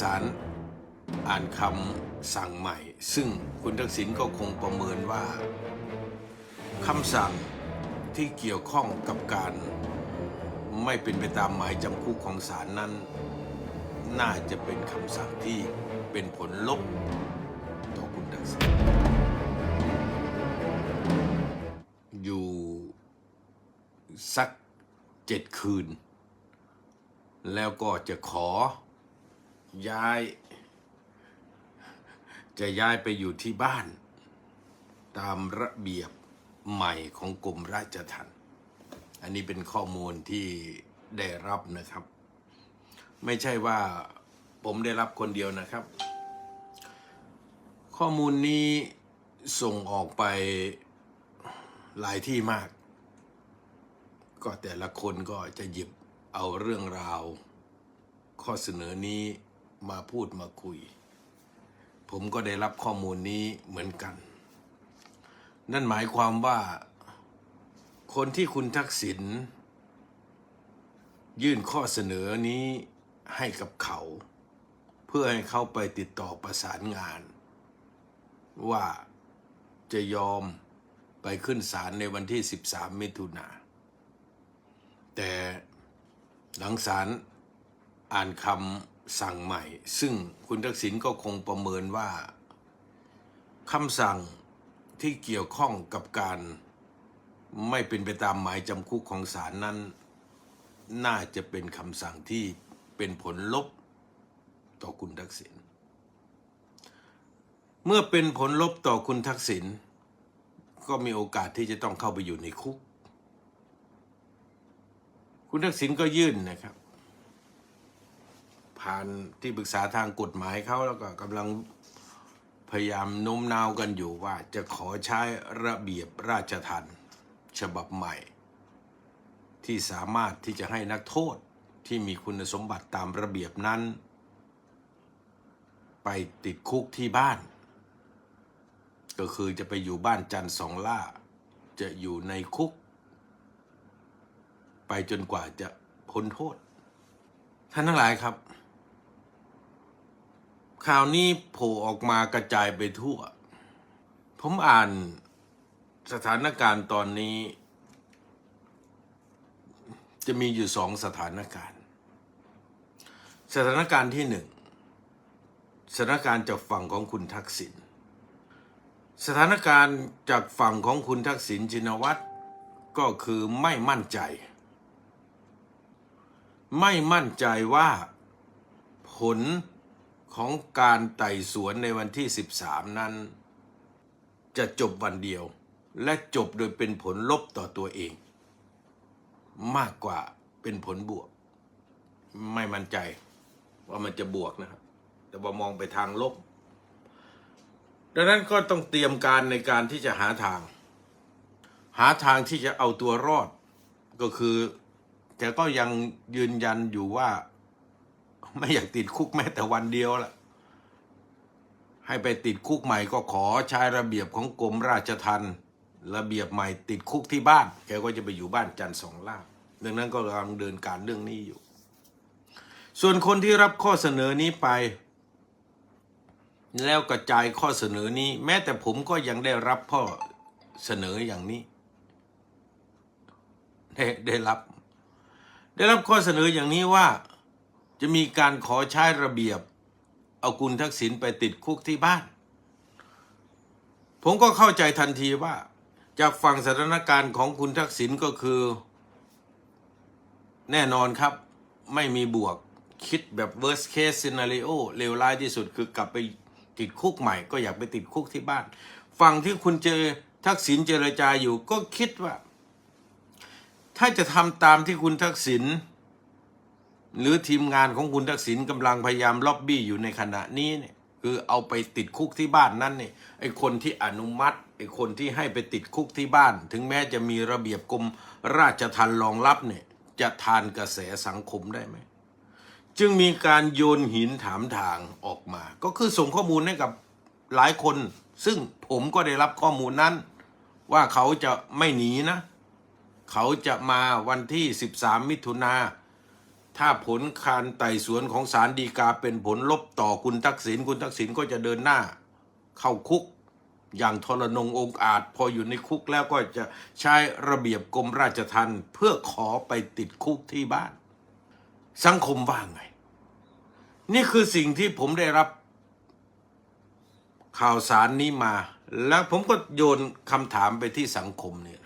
ศาลอ่านคำสั่งใหม่ ซึ่งคุณทักษิณก็คงประเมินว่าคำสั่งที่เกี่ยวข้องกับการไม่เป็นไปตามหมายจำคุกของศาลนั้น น่าจะเป็นคำสั่งที่เป็นผลลบต่อคุณทักษิณอยู่สักเจ็ดคืน แล้วก็จะขอ ย้าย จะย้ายไปอยู่ที่บ้าน ตามระเบียบใหม่ของกรมราชทัณฑ์อันนี้เป็นข้อมูลที่ได้รับนะครับ ไม่ใช่ว่าผมได้รับคนเดียวนะครับ ข้อมูลนี้ส่งออกไปหลายที่มาก ก็แต่ละคนก็จะหยิบเอาเรื่องราว ข้อเสนอนี้ มาพูดมาคุย ผมก็ได้รับข้อมูลนี้เหมือนกัน นั่นหมายความว่า คนที่คุณทักษิณยื่นข้อเสนอนี้ให้กับเขา เพื่อให้เขาไปติดต่อประสานงาน ว่าจะยอมไปขึ้นศาลในวันที่ 13 มิถุนา แต่หลังศาลอ่านคำ สั่งใหม่ ซึ่งคุณทักษิณก็คงประเมินว่าคำสั่งที่เกี่ยวข้องกับการไม่เป็นไปตามหมายจำคุกของศาลนั้น น่าจะเป็นคำสั่งที่เป็นผลลบต่อคุณทักษิณเมื่อเป็นผลลบต่อคุณทักษิณก็มีโอกาสที่จะต้องเข้าไปอยู่ในคุก คุณทักษิณก็ยื่นนะครับ ผ่านที่ปรึกษาทางกฎหมายเขาแล้วก็กำลังพยายามโน้มน้าวกันอยู่ว่าจะขอใช้ระเบียบราชทัณฑ์ฉบับใหม่ ที่สามารถที่จะให้นักโทษที่มีคุณสมบัติตามระเบียบนั้น ไปติดคุกที่บ้าน ก็คือจะไปอยู่บ้านจันทร์สองล่า จะอยู่ในคุก ไปจนกว่าจะพ้นโทษ ท่านทั้งหลายครับ ข่าวนี้โผล่ออกมากระจายไปทั่ว ผมอ่านสถานการณ์ตอนนี้ จะมีอยู่สองสถานการณ์ สถานการณ์ที่หนึ่งสถานการณ์จากฝั่งของคุณทักษิณสถานการณ์จากฝั่งของคุณทักษิณชินวัตรก็คือไม่มั่นใจ ไม่มั่นใจว่าผล ของการไต่สวนในวันที่ 13 นั้น จะจบวันเดียว และจบโดยเป็นผลลบต่อตัวเอง มากกว่าเป็นผลบวก ไม่มั่นใจว่ามันจะบวกนะครับ แต่ว่ามองไปทางลบ ดังนั้นก็ต้องเตรียมการในการที่จะหาทาง หาทางที่จะเอาตัวรอดก็คือแกก็ยังยืนยันอยู่ว่า ไม่อยากติดคุกแม้แต่วันเดียวล่ะ ให้ไปติดคุกใหม่ก็ขอใช้ระเบียบของกรมราชทัณฑ์ระเบียบใหม่ติดคุกที่บ้าน แกก็จะไปอยู่บ้านจันทร์สองล่างดังนั้นก็กำลังเดินการเรื่องนี้อยู่ ส่วนคนที่รับข้อเสนอนี้ไป แล้วกระจายข้อเสนอนี้ แม้แต่ผมก็ยังได้รับข้อเสนออย่างนี้ ได้ได้รับ ได้รับข้อเสนออย่างนี้ว่า จะมีการขอใช้ระเบียบ เอาคุณทักษิณไปติดคุกที่บ้าน ผมก็เข้าใจทันทีว่า จากฝั่งสถานการณ์ของคุณทักษิณก็คือ แน่นอนครับ ไม่มีบวกคิดแบบ worst case scenario เลวร้ายที่สุดคือกลับไปติดคุกใหม่ ก็อยากไปติดคุกที่บ้าน ฝั่งที่คุณเจอทักษิณเจรจาอยู่ก็คิดว่า ถ้าจะทำตามที่คุณทักษิณ หรือทีมงานของคุณทักษิณกำลังพยายามล็อบบี้อยู่ในขณะนี้เนี่ยคือเอาไปติดคุกที่บ้านนั่นเนี่ยไอคนที่อนุมัติไอคนที่ให้ไปติดคุกที่บ้าน ถึงแม้จะมีระเบียบกรมราชทัณฑ์รองรับเนี่ยจะทานกระแสสังคมได้ไหมจึงมีการโยนหินถามทางออกมา ก็คือส่งข้อมูลให้กับหลายคน ซึ่งผมก็ได้รับข้อมูลนั้น ว่าเขาจะไม่หนีนะ เขาจะมาวันที่ 13 มิถุนา ถ้าผลการไต่สวนของศาลฎีกาเป็นผลลบต่อคุณทักษิณคุณทักษิณก็จะเดินหน้า เข้าคุก อย่างทรนงองค์อาจ พออยู่ในคุกแล้วก็จะใช้ระเบียบกรมราชทัณฑ์เพื่อขอไปติดคุกที่บ้าน สังคมว่างไง นี่คือสิ่งที่ผมได้รับ ข่าวสารนี้มา แล้วผมก็โยนคำถามไปที่สังคมเนี่ย